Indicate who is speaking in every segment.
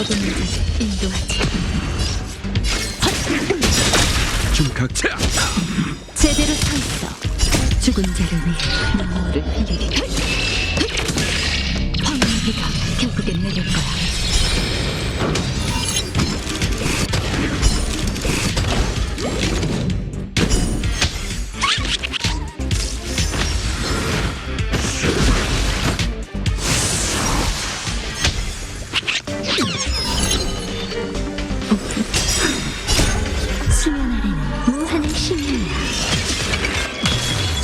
Speaker 1: 떠도는 자를 인도하지
Speaker 2: 중각차
Speaker 1: 제대로 서 있어. 죽은 자를 위해 눈물을 흘리리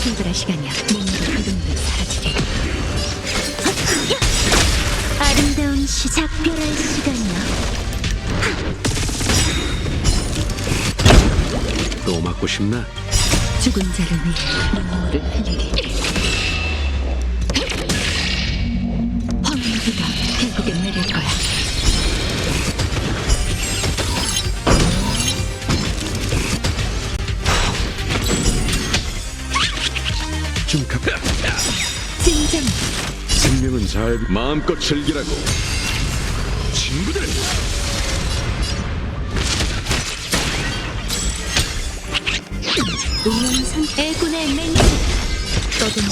Speaker 1: 출발할 시간이야. 몸으로 이름도 사라지게. 아름다운 시 작별할 시간이야.
Speaker 2: 또 맞고 싶나?
Speaker 1: 죽은 자를 위해 눈물을 흘리리. 황무기가 결국엔 내릴 거야. 진정
Speaker 2: 생명은 잘 마음껏 즐기라고. 친구들!
Speaker 1: 우연선 애군의 맹세 떠도는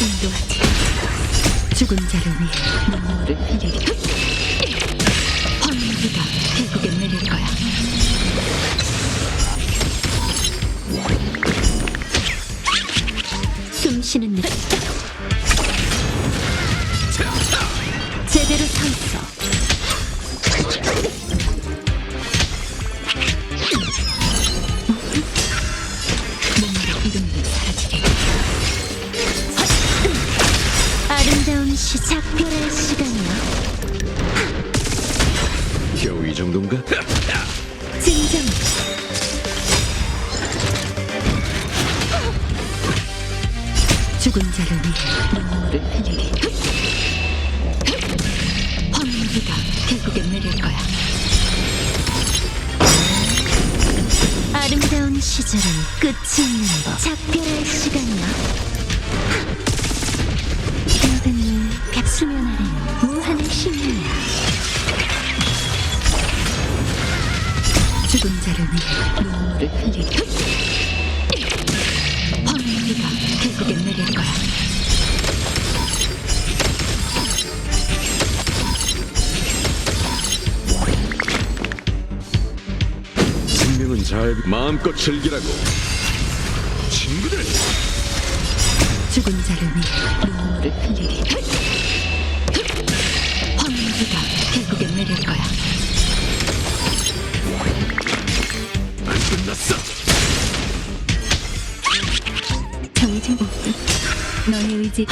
Speaker 1: 인도하지. 죽은 자를 위해 눈물을 흘리리 황무기가 결국엔 내릴 거야. 숨 쉬는 느 작별할 시간이야.
Speaker 2: 겨우 이 정도인가?
Speaker 1: 진정 죽은 자를 위해 눈물을 흘리리 황무기가 결국엔 내릴 거야. 아름다운 시절은 끝이 있는 법 작별할 시간이야 수면 아래는 무한의 신이야. 죽은 자를 위해 눈물을 흘리리 황무기가 결국엔 내릴 거야.
Speaker 2: 생명은 잘 마음껏 즐기라고. 친구들!
Speaker 1: 죽은 자를 위해 눈물을 흘리리 의 의지.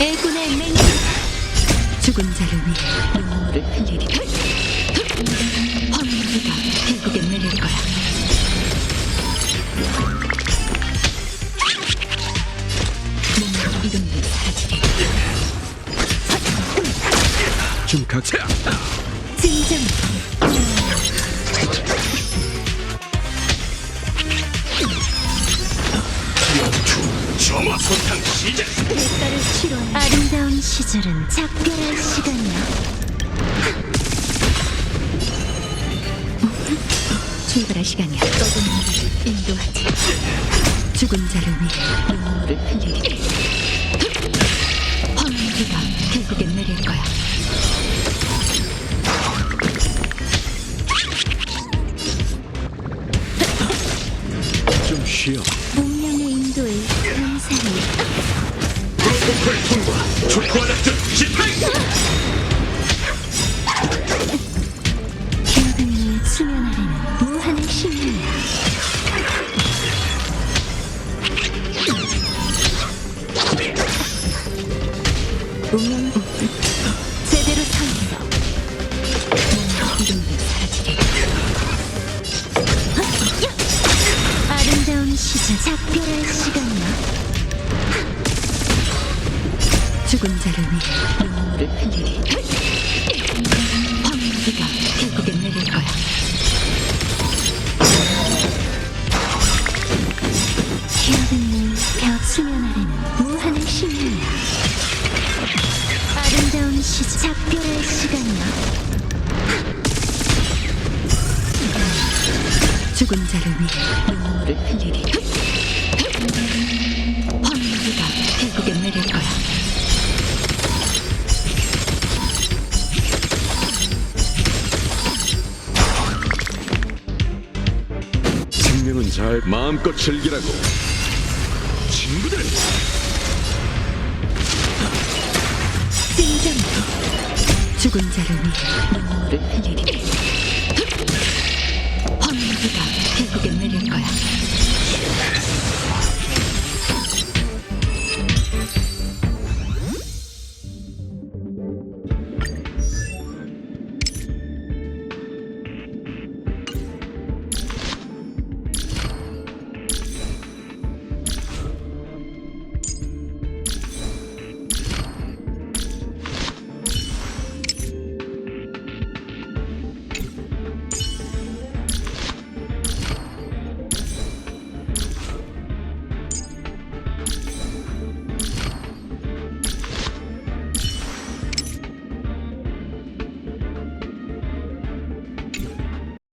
Speaker 1: 애군의 맹세 죽은 자를 위해 눈물을 흘리리 황무기가 결국엔 내릴 거야
Speaker 2: 중각차
Speaker 1: 진정
Speaker 2: 점화 소탕 시작
Speaker 1: 대가를 치러 아름다운 시절은 작별할 시간이야. 출발할 시간이야. 떠도는 자를 인도하지. 죽은 자를 위해 눈물을 흘리리
Speaker 2: 프로토콜 통과 초코아 작전 집행
Speaker 1: 기억은 수면 아래는 무한의 신이야 운명 제대로 서 있어 몸과 이름도 사라지게 아름다운 시절 작별할 시간이야 죽은 자를 위해 눈물을 흘리리 황무지가 결국엔 내릴 거야 기억은 벽 수면 아래는 무한한 신이야 아름다운 시 작별할 시간이야 죽은 자를 위해 눈물을 흘리리 황무지가 결국엔 내릴 거야
Speaker 3: 잘 마음껏 즐기라고.
Speaker 2: 친구들.
Speaker 1: 승전 죽은 자를 위해 눈물을 흘리리